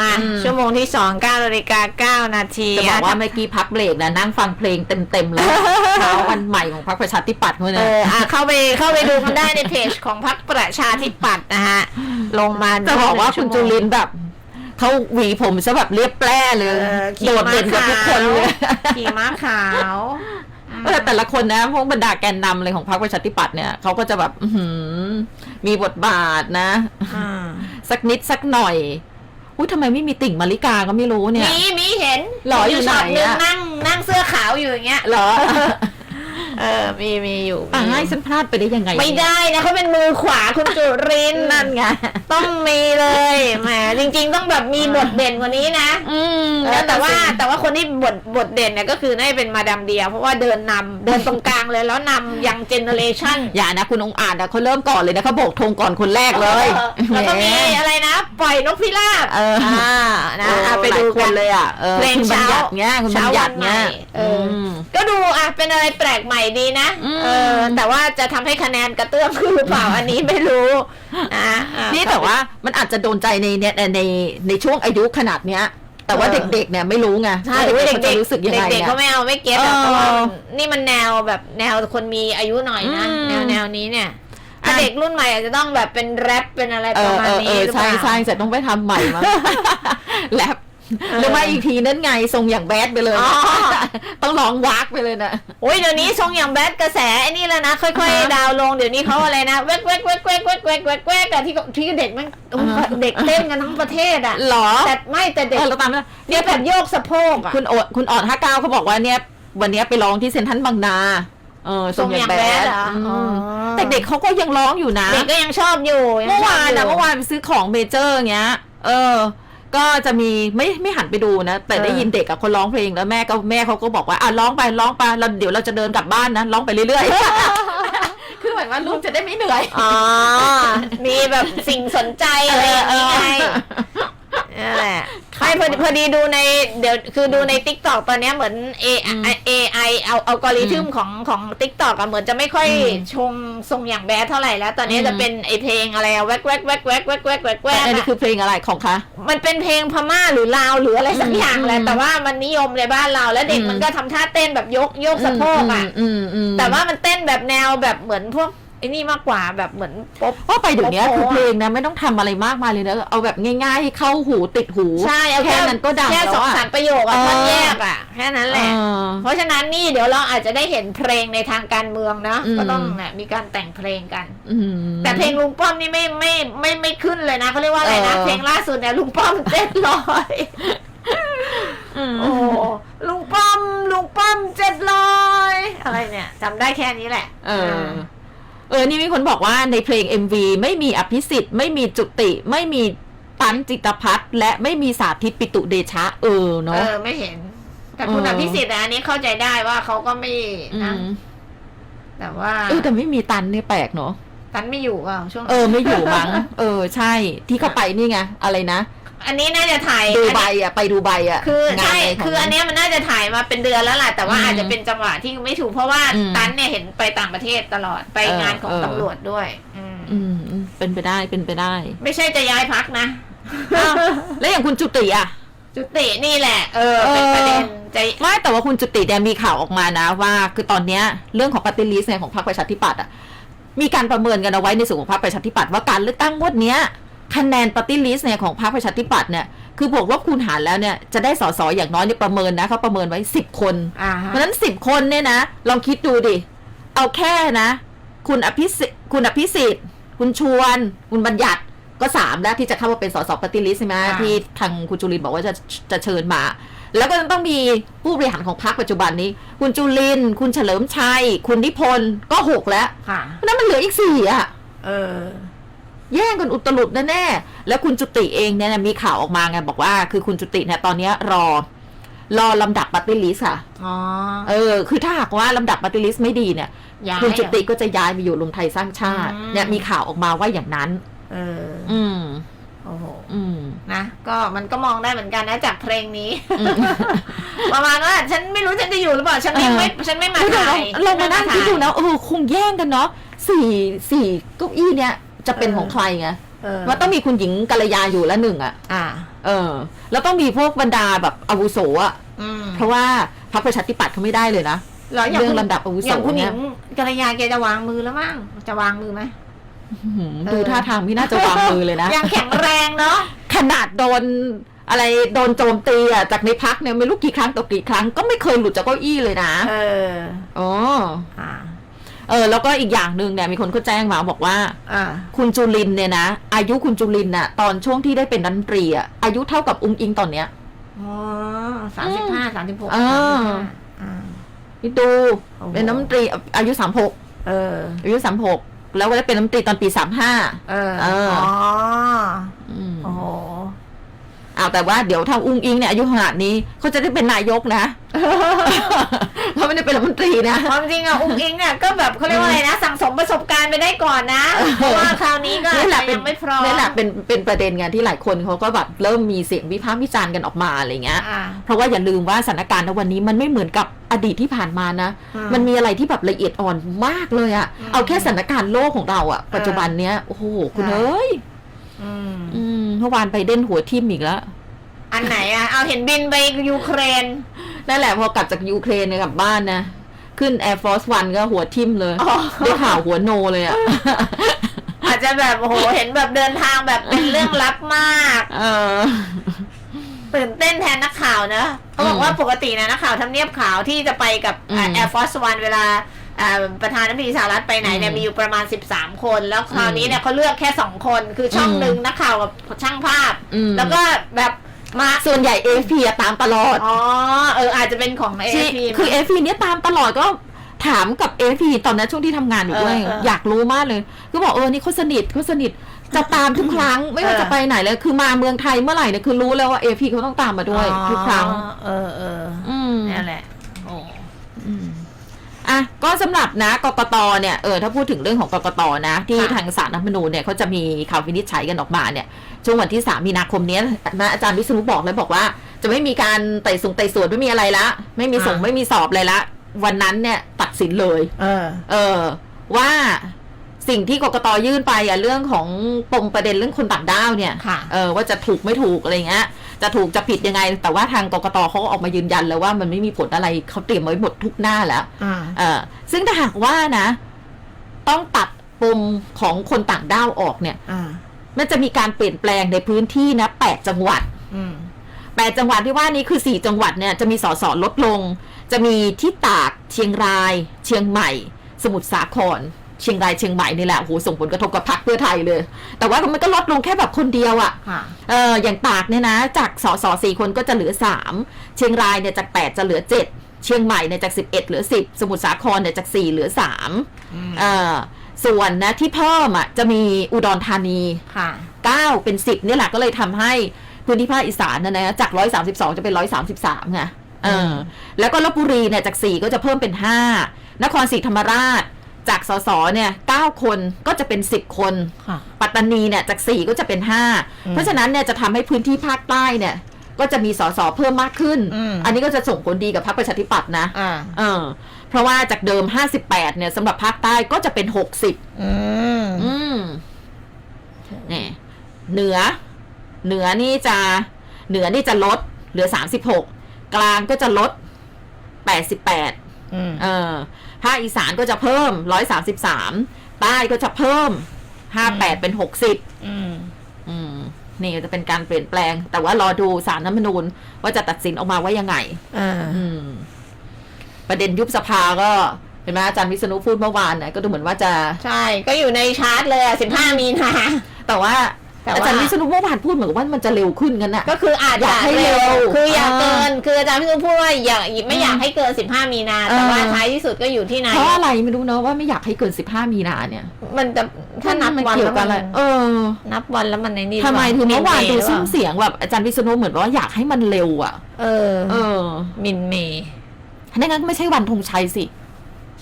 มาอืมชั่วโมงที่สองเก้านาฬิกาเก้านาทีจะบอกว่าอะเมื่อกี้พักเบรกนะนั่งฟังเพลงเต็มๆเลยเช้าวันใหม่ของพรรคประชาธิปัตย์เขาเอเนี่ยออะเข้าไปเข้าไปดูกันได้ในเพจของพรรคประชาธิปัตย์นะฮะลงมาจะบอกว่าคุณจุลินทร์แบบเขาหวีผมซะแบบเรียบแปร่เลย โดดเด่นกว่าทุกคนเลยขี่ม้าขาวเออแต่ละคนนะพวกบรรดาแกนนำเลยของพรรคประชาธิปัตย์เนี่ยเขาก็จะแบบอื้อหือมีบทบาทนะอืมสักนิดสักหน่อย อุ้ยทำไมไม่มีติ่งมาริกาก็ไม่รู้เนี่ย มีมีเห็นหรออยู่ไหนช็ตงอะ นั่งนั่งเสื้อขาวอยู่อย่างเงี้ยเหรอ เออมีมีอยู่อ่ามีให้ฉันพลาดไปได้ยังไง ไม่ได้นะเขาเป็นมือขวาคุณจุรินทร์นั่นไงต้องมีเลยแหมจริง ๆ ต้องแบบมีบทเด่นกว่านี้นะอืมเออแต่ว่าแต่ว่าคนที่บทบทเด่นเนี่ยก็คือน่าจะเป็นมาดามเดีย เพราะว่าเดินนำเดินตรงกลางเลยแล้วนำยังเจเนเรชันอย่านะคุณองค์อาจอะเขาเริ่มก่อนเลยนะเขาโบกธงก่อนคนแรกเลยแล้วก็มีแหอะไรนะปล่อยนกพิราบเออนะเออเอาไปดูหลายคกันนเลยอะเออเพลงคุณบัญเช้าญัติเงี้ยคุณบัญเช้าญัวัตินใหม่เงี้ยเอออมก็ดูอะเป็นอะไรแปลกใหม่ดีนะอืมเออแต่ว่าจะทำให้คะแนนกระเตื้องขึ้นหรือเปล่าอันนี้ไม่รู้นะอะนี่แต่ว่ามันอาจจะโดนใจในเนี่ยในในช่วงอายุขนาดเนี้ยแต่ว่าเออเด็กๆ เนี่ยไม่รู้ไงใช่ว่าเด็เด็กกๆๆเขาจะรู้สึกยังไงเด็กๆเนี่ยก็ไม่เอาไม่เก็ตหรอกเออเพราะว่านี่มันแนวแบบแนวคนมีอายุหน่อยนะอืมแนวแนวนี้เนี่ยถ้าอะเด็กรุ่นใหม่อาจจะต้องแบบเป็นแรปเป็นอะไรเอประอมาเอณอเอนี้อหรือเปใช่ล่าใช่จะต้องไปทำใหม่มั้งแลบเออ หรือไม่อีกทีนั่นไงทรงอย่างแบดไปเลย อ๋อ ต้องร้องวักไปเลยนะ โอ้ยเดี๋ยวนี้ทรงอย่างแบดกระแสไอ้นี่แล้วนะ ค่อยอ่าฮะๆดาวน์ลงเดี๋ยวนี้เขาอะไรนะเวกเวกเวกเวกเวกเวกเวกเวกอะที่ที่เด็กมันโอ้ยอ่าฮะ เด็กเต้นกันทั้งประเทศอะหรอแต่ไม่แต่เด็กเออเราตามนะเนี่ยแบบโยกสะโพกอะ คุณโอดคุณออดห้าเก้าเขาบอกว่าเนี่ย วันเนี้ยไปร้องที่เซ็นทรัลบางนาเออทรงอย่างแบทรงอย่างแบดดเหรออืมอ๋อแต่เด็กเขาก็ยังร้องอยู่นะ เด็กก็ยังชอบอยู่ยังเมื่อวานชบนะยู่เมื่อวานไปซื้อของเมเจอร์เงี้ย เออ ก็จะมีไม่ไม่หันไปดูนะ แต่เออได้ยินเด็กกับคนร้องเพลงแล้วแม่ก็แม่เขาก็บอกว่าอะร้องไปร้องไปเราเดี๋ยวเราจะเดินกลับบ้านนะร้องไปเรื่อยๆ คือหมายว่าลูกจะได้ไม่เหนื่อย อ๋อ มีแบบสิ่งสนใจอะไรอย่างนี้ไง นั่นแหละไม่พอดีพอดีดูในเดี๋ยวคือดูใน t ิ k t o k ตอนเนี้ยเหมือน A อืม AI เอาเอากริทึมของของ t ิ k t o k อะเหมือนจะไม่ค่อยอืมชงทรงอย่างแบดเท่าไหร่แล้ว ตอนนี้อืมจะเป็นไอเพลงอะไรอะแวกแวกแวกแวกแวกแวกแวกแวกอันนี้อะคือเพลงอะไรของคะ มันเป็นเพลงพม่าหรือลาวหรืออะไรสักอย่างแหละอืมแต่ว่ามันนิยมในบ้านเราแล้วเด็กอืมมันก็ทำท่าเต้นแบบยกยกสะโพกอะอืมอืมแต่ว่ามันเต้นแบบแนวแบบเหมือนพวกไอ้นี่มากกว่าแบบเหมือนป๊อปว่าไปเดี๋ยวนี้โอ้โหคือเพลงนะไม่ต้องทำอะไรมากมายเลยนะเอาแบบง่ายๆให้เข้าหูติดหูใช่เอาแค่นั้นก็ดังแค่แล้วสองอะสามประโยคอะเออท่อนแยกอะแค่นั้นแหละ เออ เพราะฉะนั้นนี่เดี๋ยวเราอาจจะได้เห็นเพลงในทางการเมืองนะอืม ก็ต้องเนี่ยมีการแต่งเพลงกัน อืม แต่เพลงลุงป้อมนี่ไม่ไม่ไม่ไม่ขึ้นเลยนะเขาเรียกว่าอะไรนะเออ เพลงล่าสุดเนี่ยลุงป้อมเจ็ดร้อยอืม โอ้ลุงป้อมลุงป้อมเจ็ดร้อยอะไรเนี่ยจำได้แค่นี้แหละเออ เออ นี่มีคนบอกว่าในเพลง MV ไม่มีอภิสิทธิ์ ไม่มีจุติ ไม่มีตันจิตรพัฒน์และไม่มีสาธิตปิตุเดชะ เออเอเนาะอไม่เห็น แต่คุณเอออภิสิทธิ์อะอันนี้เข้าใจได้ว่าเขาก็ไม่อืนะมแต่ว่าเออแต่ไม่มีตันเนี่ยแปลกเนาะตันไม่อยู่เปล่าช่วง เออ ไม่อยู่มั้ง เออ ใช่ ที่เขาไปนี่ไง อะไรนะ อันนี้น่าจะถ่ายดูอันใบนี้อะไปดูใบอะคืองานใช่อะไรขงคืออันเนี้ยมันน่าจะถ่ายมาเป็นเดือนแล้วล่ะแต่ว่าอืมอาจจะเป็นจังหวะที่ไม่ถูกเพราะว่าอืมตันเนี่ยเห็นไปต่างประเทศตลอดไปเอองานของเออตำรวจด้วยอืมอืมอืมเป็นไปได้เป็นไปได้ ไม่ใช่จะย้ายพักนะอ้าวแล้วอย่างคุณจุติอะ จุตินี่แหละ เออเป็นประเด็นใจไม่แต่ว่าคุณจุติเนี่ยมีข่าวออกมานะว่า คือตอนเนี้ยเรื่องของปฏิริษีเนี่ยของพรรคประชาธิปัตย์อะมีการประเมินกันเอาไว้ในส่วนของพรรคประชาธิปัตย์ว่าการเลือกตั้งงวดเนี้ย คะแนนปฏิริษีเนี่ยของพรรคประชาธิปัตย์เนี่ยคือบวกลบคูณหารแล้วเนี่ยจะได้สสอย่างน้อยเนี่ยประเมินนะเขาประเมินไว้สิบคน อ่าเพฮะราะฉะนั้นสิบคนเนี่ยนะลองคิดดูดิ เอาแค่นะ คุณอภิสิทธิ์คุณอภิสิทธิ์ คุณชวน คุณบัญญัติก็สามแล้วที่จะเข้ามาเป็นสสปฏิริษีใช่ไหมที่ทางคุณจุลินบอกว่าจะจะเชิญมา แล้วก็ต้องมีผู้บริหารของพรรคปัจจุบันนี้ คุณจุลินทร์คุณเฉลิมชัย คุณนิพนธ์ก็หกแล้วค่ะ เพราะฉะนั้นมันเหลืออีกสี่อะ เออ แย่งกันอุตลุดแน่ๆแล้วคุณจุติเองเนี่ยนะมีข่าวออกมาไงบอกว่าคือคุณจุติเนี่ยตอนเนี้ยรอรอลำดับปฏิลิสค่ะอ๋อเออ คือถ้าหากว่าลำดับปฏิลิสไม่ดีเนี่ยย้ายคุณจุติเหรอก็จะย้ายไปอยู่รวมไทยสร้างชาติอืมเนี่ยมีข่าวออกมาว่าอย่างนั้น เออ อืมโอ้โหอืมนะ ก็มันก็มองได้เหมือนกันนะจากเพลงนี้อืมประมาณว่าฉันไม่รู้ฉันจะอยู่หรือเปล่า ฉันไม่เออไม่ฉันไม่มาคือถ่ายเรามานั่งคิดดูนะเออคงแย่งกันเนาะสี่สี่เก้าอี้เนี่ย จะเป็นเออของใครไงเออว่าต้องมีคุณหญิงกัลยาอยู่ละหนึ่งอะ อ่า เออ แล้วต้องมีพวกบรรดาแบบอาวุโสอะ อืมเพราะว่าพรรคประชาธิปัตย์เขาไม่ได้เลยนะ แล้วย่าเรื่องคุณลำดับอาวุโสอย่างคุณหญิเนี่ยงกัลยาแกจะวางมือแล้วมั้งจะวางมือไหม อื้อหือเออดูท่าทางไม่น่าจะวางมือเลยนะ ยังแข็งแรงเนาะ ขนาดโดนอะไรโดนโจมตีอะจากในพักเนี่ยไม่รู้กี่ครั้งต่อกี่ครั้งก็ไม่เคยหลุดจากเก้าอี้เลยนะเออ อ๋อ อ่า เออแล้วก็อีกอย่างหนึ่งเนี่ยมีคนก็แจ้งมาบอกว่าอ่า คุณจุลินเนี่ยนะ อายุคุณจุลินน่ะตอนช่วงที่ได้เป็นรัฐมนตรีอะอายุเท่ากับอุ้งอิงตอนเนี้ย อ๋อสามสิบห้าสามสิบหกเอออ่าพี่ดูโอ้โห เป็นรัฐมนตรีอายุสามหกเออ อายุสามหกแล้วก็ได้เป็นรัฐมนตรีตอนปีสามห้า เออ เอออ๋ อ๋ออืมโอ้โห อ้าวแต่ว่าเดี๋ยวทางอุ้งอิงเนี่ยอายุขนาดนี้เขาจะได้เป็นนายกนะเขาไม่ได้เป็นรัฐมนตรีนะความจริงอะอุ้งอิงเนี่ยก็แบบเขาเรียกว่าอะไรนะ สั่งสมประสบการณ์ไปได้ก่อนนะเพราะว่าคราวนี้ก็อาจนี่แหจะละเป็นยังไม่พร้อมนี่แหละเป็นเป็นประเด็นไงที่หลายคนเขาก็แบบเริ่มมีเสียงวิพากษ์วิจารณ์กันออกมาอะไรเงี้ยอ่าเพราะว่าอย่าลืมว่าสถานการณ์ในวันนี้มันไม่เหมือนกับอดีตที่ผ่านมานะอืมมันมีอะไรที่แบบละเอียดอ่อนมากเลยอะอืมเอาแค่สถานการณ์โลกของเราอะปัจจุบันเนี้ยโอ้โหคุณค่ะเอ้ย อืมอืมเมื่อวานไปเด่นหัวทิ่มอีกแล้ว อันไหนอะเอาเห็นบินไปยูเครน นั่นแหละพอกลับจากยูเครนเนี่ยกลับบ้านนะ ขึ้น Air Force One ก็หัวทิ่มเลยอ๋อได้ข่าวหัวโนเลยอะอาจจะแบบ โอ้โห เห็นแบบเดินทางแบบเป็นเรื่องลับมาก เออตื่นเต้นแทนนักข่าวนะเขาบอกว่าปกตินะนักข่าวทำเนียบขาวที่จะไปกับอืมแอร์ฟอร์สวันเวลาอ่า ประธานาธิบดีสหรัฐไปไหนเนี่ยอืมมีอยู่ประมาณ 13 คน แล้วคราวนี้เนี่ยเขาเลือกแค่ 2 คนคือช่องอืมหนึ่งนักข่าวกับช่างภาพอืมแล้วก็แบบมาส่วนใหญ่ AFP อะตามตลอด อ๋อ เออ อาจจะเป็นของเอที่พีคือ AFP เนี่ยตามตลอดก็ถามกับ AFP ตอนนั้นช่วงที่ทำงานอยู่ด้วยเออเอออยากรู้มากเลย ก็บอกเออ นี่เขาสนิทเขาสนิทจะตามทุกครั้งไม่ว่าเออจะไปไหนเลย คือมาเมืองไทยเมื่อไหร่เนี่ยคือรู้แล้วว่า AFP เขาต้องตามมาด้วยทุกครั้ง เออเอออืมนั่นแหละโอ้อืม อะก็สำหรับนะกกตเนี่ยเออถ้าพูดถึงเรื่องของกกตนะ ที่ทางสารรัฐธรรมนูญเนี่ยเขาจะมีคำวินิจฉัยกันออกมาเนี่ยช่วงวันที่ 3 มีนาคมเนี้ยนะอาจารย์วิษณุบอกเลยบอกว่า จะไม่มีการไต่สงไต่สวนไม่มีอะไรละ ไม่มีส่งไม่มีสอบเลยละ วันนั้นเนี่ยตัดสินเลย เออ เออว่า สิ่งที่กกตยื่นไปอะเรื่องของปมประเด็นเรื่องคนต่างด้าวเนี่ยค่ะเออว่าจะถูกไม่ถูกอะไรเงี้ยจะถูกจะผิดยังไง แต่ว่าทางกกตเขาก็ออกมายืนยันแล้วว่ามันไม่มีผลอะไรเขาเตรียมไว้หมดทุกหน้าแล้วอ่าเออซึ่งถ้าหากว่านะ ต้องตัดปมของคนต่างด้าวออกเนี่ยอ่ามันจะมีการเปลี่ยนแปลงในพื้นที่นะแปดจังหวัดอืมแปดจังหวัดที่ว่านี้คือสี่จังหวัดเนี่ยจะมีสสลดลง จะมีที่ตากเชียงราย เชียงใหม่ สมุทรสาคร เชียงรายเชียงใหม่นี่แหละโอ้โหส่งผลกระทบกับพรรคเพื่อไทยเลย แต่ว่ามันก็ลดลงแค่แบบคนเดียวอะค่ะเอออย่างตากเนี่ยนะ จากสสสี่คนก็จะเหลือสามเชียงรายเนี่ยจากแปดจะเหลือเจ็ดเชียงใหม่เนี่ยจากสิบเอ็ดเหลือสิบสมุทรสาครเนี่ยจากสี่เหลือสามอืมเออส่วนนะที่เพิ่มอะจะมีอุดรธานีค่ะ9เป็น10นี่แหละก็เลยทำให้พื้นที่ภาคอีสานนะนะจาก132จะเป็น133ไงเออแล้วก็ลบบุรีเนี่ยจาก4ก็จะเพิ่มเป็น5นครศรีธรรมราช จากสสเนี่ย9คนก็จะเป็น10คน ค่ะ ปัตตานีเนี่ยจาก4ก็จะเป็นอืม5เพราะฉะนั้นเนี่ยจะทำให้พื้นที่ภาคใต้เนี่ยก็จะมีสสเพิ่มมากขึ้นอืมอันนี้ก็จะส่งผลดีกับพรรคประชาธิปัตย์นะอ่า เออเพราะว่าจากเดิม 58เนี่ยสำหรับภาคใต้ก็จะเป็น 60 อืม อืมเนี่ยเหนือ เหนือนี่จะเหนือนี่จะลด เหลือสามสิบหกกลางก็จะลดแปดสิบแปดอืม เออ ภาคอีสานก็จะเพิ่มร้อยสามสิบสามใต้ก็จะเพิ่มห้าแปดเป็นหกสิบอืมอืมนี่จะเป็นการเปลี่ยนแปลง แต่ว่ารอดูสารน้ำมนูญว่าจะตัดสินออกมาว่ายังไงอ่าอืมประเด็นยุบสภาก็เห็นไหมอาจารย์วิษณุพูดเมื่อวานนะก็ดูเหมือนว่าจะ ใช่ ก็อยู่ในชาร์ตเลยอะสิบห้ามีนาแต่ว่าแต่ว่า อาจารย์วิษณุเมื่อวานพูดเหมือนกับว่ามันจะเร็วขึ้นกันน่ะก็คืออาจอยากให้เร็ว คืออยากอ่าเกิน คืออาจารย์พี่ตุ้มพูดว่าอยากไม่อยากให้เกินสิบห้ามีนา แต่ว่าเออท้ายที่สุดก็อยู่ที่นาเพยราะกอะไรไม่รู้เนอะว่าไม่อยากให้เกิน 15 มีนาเนี่ย มันจะถ้านับมันวันเกี่ยแล้ววกันมัอะไรนเออ นับวันแล้วมันในนี่ทำไมถึงเมื่อวานดูหรือซุ้เปมล่าเสียงแบบอาจารย์วิษณุเหมือนว่าอยากให้มันเร็วอะ เออ เออ มินเมย์นั่นงั้นก็ไม่ใช่วันธงชัยสิ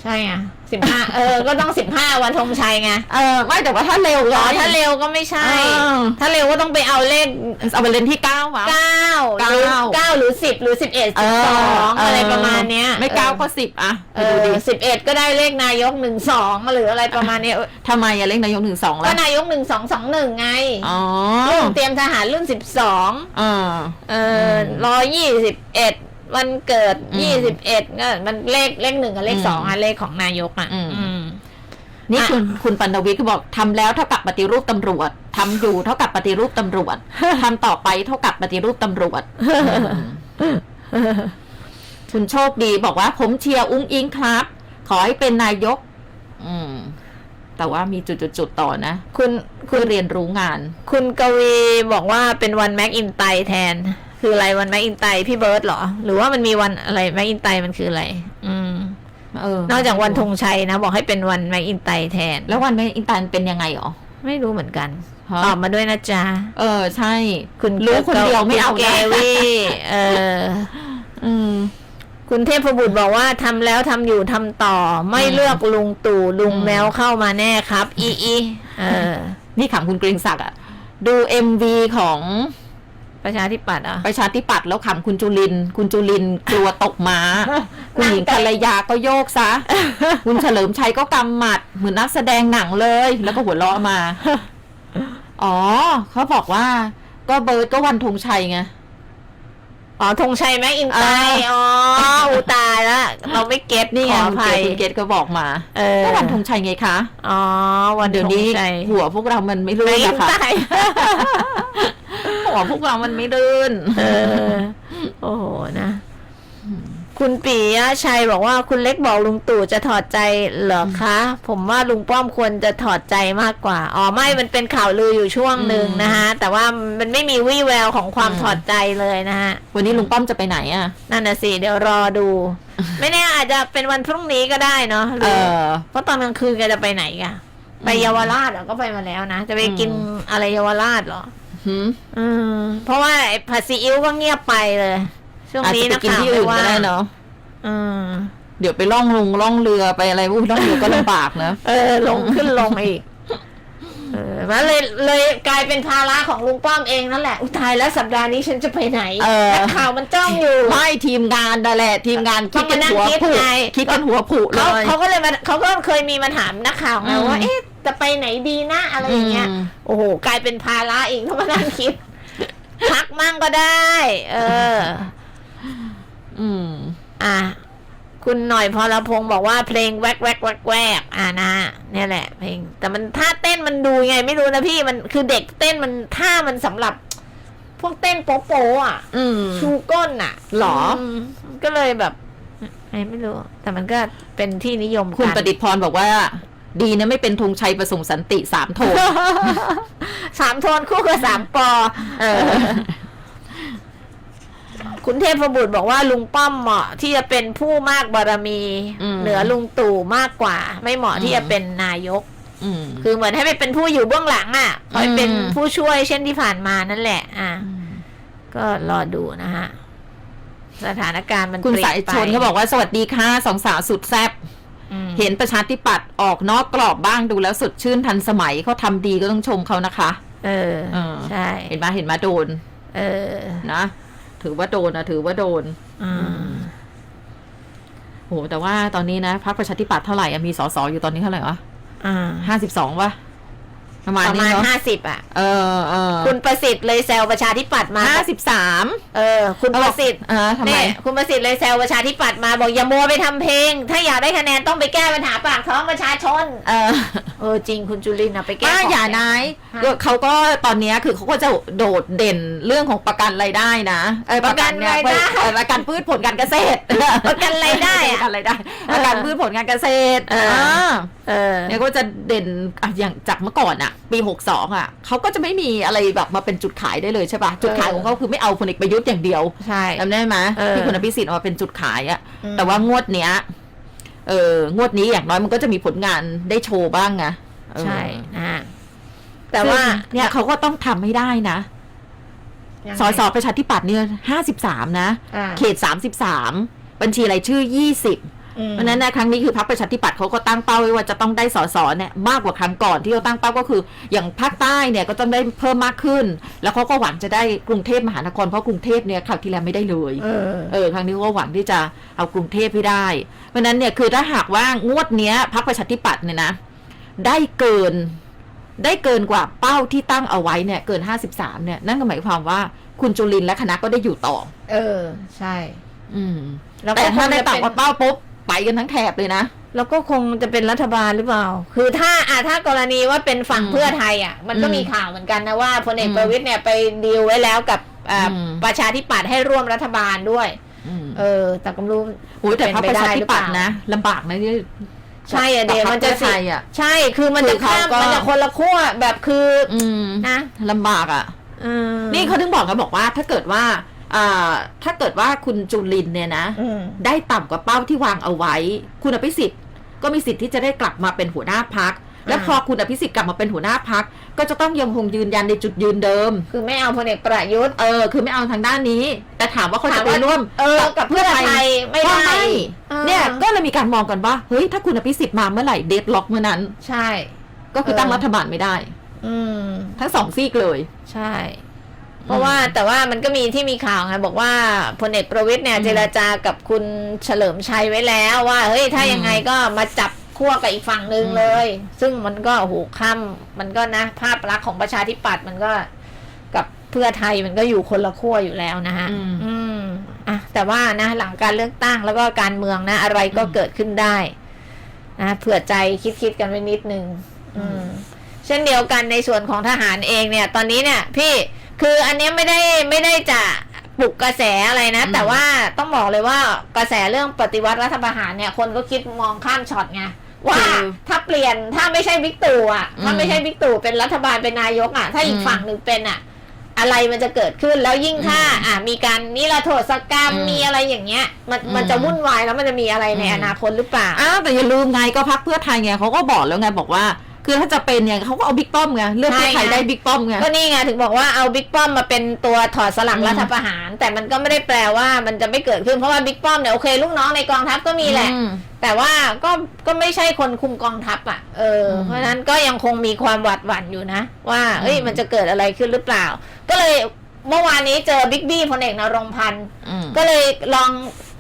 ใช่ไงสิบห้าเออ ก็ต้องสิบห้าวันธงชัยไงเออไม่แต่ว่าถ้าเร็วอ๋อร้อยถ้าเร็วก็ไม่ใช่อ่าถ้าเร็วก็ต้องไปเอาเลขเอาไปเล่นที่เก้าวะเก้าเก้าหรือเก้าหรือสิบหรือสิบเอ็ดสิบสองอะไรประมาณเนี้ย ไม่เก้าก็สิบอะเอไปดูอดิสิบเอ็ดก็ได้เลขนายกหนึ่งสองหรืออะไรประมาณเนี้ยทำไมอะเลขนายกหนึ่งสองก็แล้วนายกหนึ่งสองสองหนึ่งไงอ๋อรุ่นเตรียมทหารรุ่นสิบสองอ่าเออร้อยยี่สิบเอ็ด วันเกิดอืมยี่สิบเอ็ดก็มันเลขเลขหนึ่งกับเลขสองอืมอะเลขของนายกอะอืม อืม นี่อะ คุณคุณปัณวิทย์ก็บอกทำแล้วเท่ากับปฏิรูปตำรวจทำอยู่เท่ากับปฏิรูปตำรวจทำต่อไปเท่ากับปฏิรูปตำรวจอืมคุณโชคดีบอกว่า ผมเชียร์อุ้งอิงครับ ขอให้เป็นนายก อืม แต่ว่ามีจุดๆๆต่อนะคุณคือเรียนรู้งาน คุณกวีบอกว่าเป็นวันแม็กอินไตแทน คืออะไรวันแม็กอินไตพี่เบิร์ดเหรอ หรือว่ามันมีวันอะไรแม็กอินไตมันคืออะไร อืมเออนอกจากวันธงชัยนะ บอกให้เป็นวันแม็กอินไตแทน แล้ววันไม่อินตันเป็นยังไงหรอ ไม่รู้เหมือนกันฮะตอบมาด้วยนะจ๊ะ เออ ใช่ คุณรู้คนเดียวไม่เอาคุณเกนะวี่เออ อืมคุณเทพบุตรบอกว่าทำแล้วทำอยู่ทำต่อ ไม่อืมเลือกลุงตู่ลุงอืมแมวเข้ามาแน่ครับ อีอีเออ นี่ขำคุณเกรียงศักดิ์อะดูเอ็มวีของ ประชาธิปัตย์เหรอะ ประชาธิปัตย์แล้วขำคุณจุลิน คุณจุลินกลัวตกม้า คุณหญิงภรรยาก็โยกซะ คุณเฉลิมชัยก็กำหมัด เหมือนนักแสดงหนังเลย แล้วก็หัวเราะมา อ๋อ เขาบอกว่า ก็เบิร์ดก็วันธงชัยไง อ๋อธงชัยแม็กอินไตอ่าอ๋ออูตายละเราไม่เก็ตนี่ขไงออคุณภัเกยตคุณเกตก็บอกมาเออก็วันธงชัยไงคะ อ๋อ วันเดี๋ยวธงนี้ชัยหัวพวกเรามันไม่ลื่แม็นกอินะนคะไต หัวพวกเรามันไม่ลื่นเออ โอ้โหนะ คุณปียะชัยบอกว่าคุณเล็กบอกลุงตู่จะถอดใจเหรอคะ ผมว่าลุงป้อมควรจะถอดใจมากกว่า อ๋อไม่มันเป็นข่าวลืออยู่ช่วงหนึ่งอืมนะฮะแต่ว่ามันไม่มีวี่แววของความอืมถอดใจเลยนะฮะ วันนี้ลุงป้อมจะไปไหนอะ นั่นน่ะสิ เดี๋ยวรอดู ไม่แน่อาจจะเป็นวันพรุ่งนี้ก็ได้เนาะหเอรืออเพราะตอนกลางคืนแกจะไปไหนกันไปเยาวราชเหรอก็ไปมาแล้วนะ จะไปกินอืมอะไรเยาวราชเหรอ หืมอืมเพราะว่าไอ้ผัดซีอิ๊วก็เงียบไปเลย ช่วงอาจนี้จะไปนะกินข่าวที่ไม่อื่นว่าก็ได้เนาะอืมเดี๋ยวไปล่องลงล่องเรือไปอะไรอุ้ยล่องเรือก็ลำบากนะ เออ ลงขึ้นลงอีก เออมันเลยเลยกลายเป็นภาระของลุงป้อมเองนั่นแหละ อุยตายแล้วสัปดาห์นี้ฉันจะไปไหนเออ นักข่าวมันจ้องอยู่ ไม่ทีมงานนั่นแหละ ทีมงานคิดกันหัวต้องมานั่งคิดผุไง คิดกันหัวผุเลเขาย เขาก็เลยมาเขาก็เคยมีมาถามนักข่าวไงอืม ว่า เอ๊ะ จะไปไหนดีนะอะไรอย่างเงี้ย อืม โอ้โห กลายเป็นภาระอีกต้องมานั่งคิด พักมั่งก็ได้ เออ อืม อะ คุณหน่อยพรพงศ์บอกว่าเพลงแวกแวกแวกแวกอ่านะเนี่ยแหละ เพลง แต่มันท่าเต้นมันดูไงไม่รู้นะพี่มันคือเด็กเต้นมันท่ามันสำหรับ พวกเต้นโป๊ะโป๊ะอะ อืมชูก้นอะหรอมก็เลยแบบไอ้ไม่รู้ แต่มันก็เป็นที่นิยมคุณกันประดิษฐ์พรบอกว่า ดีนะไม่เป็นธงชัยประสงค์สันติสามโทนสามโทนคู่กับสามปอเออ คุณเทพบุตรบอกว่าลุงป้อมเหมาะที่จะเป็นผู้มากบารมี อืม เหนือลุงตู่มากกว่า ไม่เหมาะที่อืมจะเป็นนายก อืม คือเหมือนให้ไปเป็นผู้อยู่เบื้องหลังอะคอยเป็นอืม ผู้ช่วยเช่นที่ผ่านมานั่นแหละ อะ ก็รอดูนะฮะ สถานการณ์มันคุณเปลี่ยสายนไปชนเขาบอกว่าสวัสดีค่ะสองสาวสุดแซ่บอืม เห็นประชาธิปัตย์ออกนอกกรอบบ้างดูแล้วสดชื่นทันสมัยเขาทำดีก็ต้องชมเขานะคะเออเออใช่ เห็นมาเห็นมาโดน เออ นะ ถือว่าโดนนะถือว่าโดน อืมโหแต่ว่าตอนนี้นะพรรคประชาธิปัตย์เท่าไหร่อะมีสสอยู่ตอนนี้เท่าไหร่วะอ่าห้าสิบสองวะ ประมาณประนี้มาณเนาะห้าสิบอะ เออเออคุณประสิทธิ์เลยแซวประชาธิปัตย์มาห้าสิบสามเออ คุณประสิทธิ์เออทำไม เนี่ยคุณประสิทธิ์เลยแซวประชาธิปัตย์มาบอกอย่ามัวไปทำเพลง ถ้าอยากได้คะแนนต้องไปแก้ปัญหาปากท้องประชาชน เออเออจริงคุณจุลินทร์อะไปแก้ป้าของอย่านายฮะเขาก็ตอนเนี้ยคือเขาก็จะโดดเด่นเรื่องของประกันรายได้นะเออประกันเนี่ยรายได้เออประกันพืชผลการเกษตร ประกันรายได้ปอะ ระกันรายได้ประกันพืชผลการเกษตรเออาเออเนี่ยก็จะเด่นอะอย่างจากเมื่อก่อนอะปีหกสองอะเขาก็จะไม่มีอะไรแบบมาเป็นจุดขายได้เลยใช่ปะจุดขายของเขาคือไม่เอาพลเอกประยุทธ์อย่างเดียวใช่จำได้ไหมเออ ที่คุณอภิสิทธิ์เอามาเป็นจุดขายอะอืม แต่ว่างวดเนี้ยเอองวดนี้อย่างน้อยมันก็จะมีผลงานได้โชว์บ้างไงเออใช่นะฮะแต่ว่าซึ่งเนี่ยเขาก็ต้องทำให้ได้นะยังไงสสประชาธิปัตย์เนี่ยห้าสิบสามนะ อ่าเขตสามสิบสามบัญชีรายชื่อยี่สิบอืม เพราะฉะนั้นนะครั้งนี้คือพรรคประชาธิปัตย์เขาก็ตั้งเป้าไว้ว่าจะต้องได้สสเนี่ยมากกว่าครั้งก่อนที่เขาตั้งเป้าก็คือ อย่างภาคใต้เนี่ยก็ต้องได้เพิ่มมากขึ้น แล้วเขาก็หวังจะได้กรุงเทพมหานครเพราะกรุงเทพเนี่ยคราวที่แล้วไม่ได้เลยเออเออครั้งนี้ก็หวังที่จะเอากรุงเทพให้ได้ เพราะฉะนั้นเนี่ยคือถ้าหากว่างวดเนี้ยพรรคประชาธิปัตย์เนี่ยนะได้เกินได้เกินกว่าเป้าที่ตั้งเอาไว้เนี่ยเกิน 53 เนี่ยนั่นก็หมายความว่าคุณจุลินทร์และคณะก็ได้อยู่ต่อ เออ ใช่ อืมแล้วก็แต่ถ้าคงได้จะเป็นต่ำกว่าเป้าปุ๊บ ไปกันทั้งแถบเลยนะ แล้วก็คงจะเป็นรัฐบาลหรือเปล่า คือถ้าอะถ้ากรณีว่าเป็นฝั่งอืมเพื่อไทยอะ มันก็อืมมีข่าวเหมือนกันนะว่าพลเอกอืมประวิตยเนี่ยไปดีลไว้แล้วกับอ่าอืมประชาธิปัตย์ให้ร่วมรัฐบาลด้วยอืมเออ แต่ก็ไม่รู้โอ้ยแต่พรรคประชาธิปัตย์เป็นไปได้หรือเปล่านะลำบากนะที่ใช่อะเดี๋ยวมันจะกับพรรคเพื่อไทยอะใช่คือมันจะคือเขาข้ามก็มันจะคนละขั้วแบบคือ อืมนะลำบากอะอืมนี่เขาถึงบอกกันบอกว่าถ้าเกิดว่าอ่า ถ้าเกิดว่าคุณจุลินทร์เนี่ยนะอืมได้ต่ำกว่าเป้าที่วางเอาไว้ คุณอภิสิทธิ์ก็มีสิทธิ์ที่จะได้กลับมาเป็นหัวหน้าพักและพอคุณอภิสิทธิ์กลับมาเป็นหัวหน้าพัก ก็จะต้องยังคงยืนยันในจุดยืนเดิม คือไม่เอาพลเอกประยุทธ์เออคือไม่เอาทางด้านนี้ แต่ถามว่าเขาถาจะมไปว่าร่วมเออกับเพื่อไทยไม่ก็ได้ไม่ออเนี่ยก็เลยมีการมองกันว่าเฮ้ยถ้าคุณอภิสิทธิ์มาเมื่อไหร่เดดล็อกเมื่อนั้น ใช่ ก็คือเออตั้งรัฐบาลไม่ได้ อืมทั้งสองซีกเลย ใช่ เพราะว่าแต่ว่ามันก็มีที่มีข่าวไงบอกว่าพลเอกประวิตยเนี่ยอืมเจรจากับคุณเฉลิมชัยไว้แล้วว่าเฮ้ยถ้าอืมยังไงก็มาจับขั้วกับอีกฝั่งหนึ่งอืมเลย ซึ่งมันก็โอ้โหข้ามมันก็นะภาพลักษณ์ของประชาธิปัตย์มันก็กับเพื่อไทยมันก็อยู่คนละขั้วอยู่แล้วนะฮะอืมอืมอะแต่ว่านะหลังการเลือกตั้งแล้วก็การเมืองนะ อะไรก็อืมเกิดขึ้นได้นะเผื่อใจคิดคิดๆกันไว้นิดนึงอืมเช่นเดียวกันในส่วนของทหารเองเนี่ย ตอนนี้เนี่ย พี่ คืออันเนี้ยไม่ได้ไม่ได้จะปลุกกระแสอะไรนะ อืม แต่ว่าต้องบอกเลยว่ากระแสเรื่องปฏิวัติรัฐประหารเนี่ย คนก็คิดมองข้ามช็อตไงว่าถ้าเปลี่ยนถ้าไม่ใช่บิ๊กตู่อะถ้าไม่ใช่บิ๊กตู่เป็นรัฐบาลเป็นนายกอะ ถ้าอีกฝั่งหนึ่งเป็นอะ อะไรมันจะเกิดขึ้นแล้วยิ่งถ้าอะมีการนิรโทษกรรมมีอะไรอย่างเงี้ย มันมันจะวุ่นวายแล้วมันจะมีอะไรในอนาคตหรือเปล่า อ้าวแต่อย่าลืมไงก็พักเพื่อไทยไงเขาก็บอกแล้วไงบอกว่า คือถ้าจะเป็นเนี่ยเขาก็เอาบิ๊กป้อมไงเลือกเพื่อไทยใช่ไงได้บิ๊กป้อมไงก็นี่ไงถึงบอกว่าเอาบิ๊กป้อมมาเป็นตัวถอดสลักอืมรัฐประหาร แต่มันก็ไม่ได้แปลว่ามันจะไม่เกิดขึ้นเพราะว่าบิ๊กป้อมเนี่ยโอเคลูกน้องในกองทัพก็มีแหละอืมแต่ว่าก็ก็ไม่ใช่คนคุมกองทัพอะเอออมเพราะฉะนั้นก็ยังคงมีความหวาดหวั่นอยู่นะ ว่าเอ้ยอืมมันจะเกิดอะไรขึ้นหรือเปล่า ก็เลยเมื่อวานนี้เจอบิ๊กบี้พลเอกนรงค์พันธ์อืมก็เลยลอง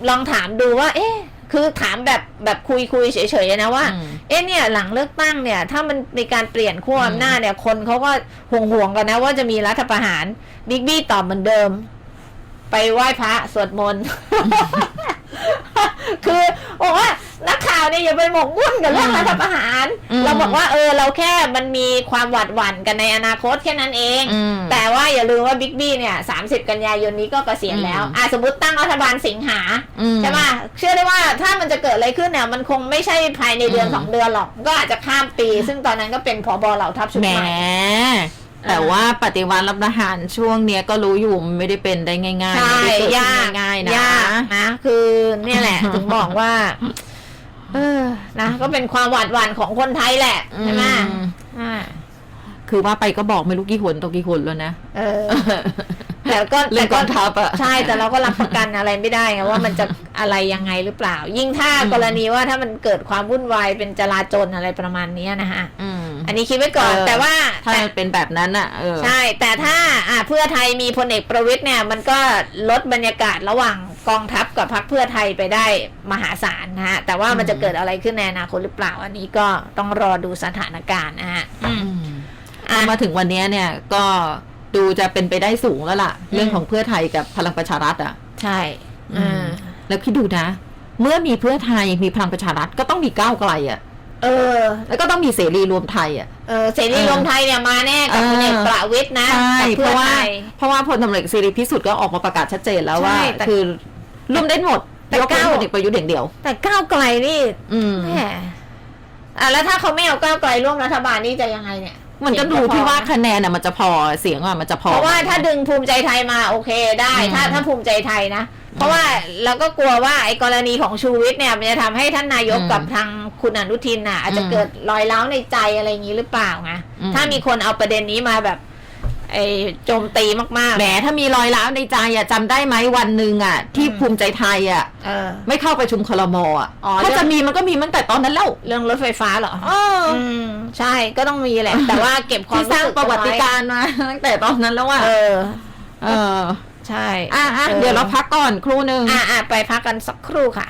ลองถามดูว่า เอ๊ะ คือถามแบบแบบคุยคุยเฉยๆนะว่าอืมเอ๊ะเนี่ยหลังเลือกตั้งเนี่ย ถ้ามันมีการเปลี่ยนขั้วอืมอำนาจเนี่ย คนเขาก็ห่วงห่วงๆกันนะว่าจะมีรัฐประหารบิ๊กบี้ตอบเหมือนเดิม ไปไหว้พระสวดมนต์คือบอกว่า นักข่าวเนี่ยอย่าไปหมกมุ่นกับเรื่องอืมรัฐประหาร อืม เราบอกว่าเออเราแค่มันมีความหวาดหวั่นกันในอนาคตแค่นั้นเอง อืม แต่ว่าอย่าลืมว่าบิ๊กบี้เนี่ยสามสิบกันยายนนี้ก็เกษียณแล้วอืม อะสมมติตั้งรัฐบาลสิงหา อืม ใช่ไหมเชื่อได้ว่าถ้ามันจะเกิดอะไรขึ้นเนี่ยมันคงไม่ใช่ภายในเดือนอืม สองเดือนหรอก ก็อาจจะข้ามปี ซึ่งตอนนั้นก็เป็นผบเหล่าทัพชุดแหม ใหม่ แต่ว่าปฏิวัติรับประหารช่วงเนี้ยก็รู้อยู่มันไม่ได้เป็นได้ง่ายๆใช่ไม่ได้เกิดขึ้นยากง่ายๆนะ ยากนะ คือเนี่ยแหละ ถึงบอกว่า เออนะก็เป็นความหวาดหวั่นของคนไทยแหละใช่ไหมอืมอ่าคือว่าไปก็บอกไม่รู้กี่หนต่อกี่หนแล้วนะ เออ แต่ก็เรื่องกองทัพอะใช่แต่เราก็รับประกันอะไรไม่ได้ไงว่ามันจะอะไรยังไงหรือเปล่า ยิ่งถ้าอืมกรณีว่าถ้ามันเกิดความวุ่นวายเป็นจลาจลอะไรประมาณเนี้ยนะฮะอืมอันนี้คิดไว้ก่อนเออแต่ว่าถ้าแต่มันเป็นแบบนั้นอะเออใช่ แต่ถ้าอ่าเพื่อไทยมีพลเอกประวิตยเนี่ย มันก็ลดบรรยากาศระหว่างกองทัพกับพรรคเพื่อไทยไปได้มหาศาลนะฮะแต่ว่ามันอืมจะเกิดอะไรขึ้นในอนาคตหรือเปล่า อันนี้ก็ต้องรอดูสถานการณ์นะฮะอืมอะมาถึงวันเนี้ยเนี่ยก็ ดูจะเป็นไปได้สูงแล้วล่ะ เรื่องของเพื่อไทยกับพลังประชารัฐอะ ใช่อือืมมแล้วคิดดูนะ เมื่อมีเพื่อไทยมีพลังประชารัฐก็ต้องมีก้าวไกลอะ เออ แล้วก็ต้องมีเสรีรวมไทยอะเออเสรีเออรวมไทยเนี่ยมาแน่กับเออพลเอกประวิตยนะใช่กับเพเพื่อราะว่าไทยเพราะว่าพลตำรวจเอกเสรีพิสุทธิ์ก็ออกมาประกาศชัดเจนแล้วว่าใช่แต่คือร่วมได้หมดแต่ยกเว้นก้าวพลเอกประยุทธ์อย่างเดียว แต่ก้าวไกลนี่ อืมแหมอะแล้วถ้าเขาไม่เอาก้าวไกลร่วมรัฐบาลนี่จะยังไงเนี่ย มันก็ดูที่ว่าคะแนนน่ะมันจะพอเสียงอะมันจะพอ เพราะว่าถ้าดึงภูมิใจไทยมาโอเคได้อืมถ้าถ้าภูมิใจไทยนะ เพราะว่าเราก็กลัวว่าไอ้กรณีของชูวิทย์เนี่ยมันจะทำให้ท่านนายกอืมกับทางคุณอนุทินน่ะ อาจจะอืมเกิดรอยร้าวในใจอะไรอย่างนี้หรือเปล่าไงอืมถ้ามีคนเอาประเด็นนี้มาแบบ ไอ้โจมตีมากๆ แหมถ้ามีรอยร้าวในใจอะจำได้ไหมวันหนึ่งอะที่อืม ภูมิใจไทยอะเออ ไม่เข้าประชุมคลมอะอ๋อ ถ้าจะมีมันก็มีตั้งแต่ตอนนั้นแล้วเรื่องรถไฟฟ้าเหรอ เอออืม ใช่ก็ต้องมีแหละ แต่ว่าเก็บความที่สร้างสึกประวัติการณ์มา ตั้งแต่ตอนนั้นแล้วอะเออ เออ ใช่อะอะออเดี๋ยวเราพักก่อนครู่หนึ่ง อะอะไปพักกันสักครู่ค่ะ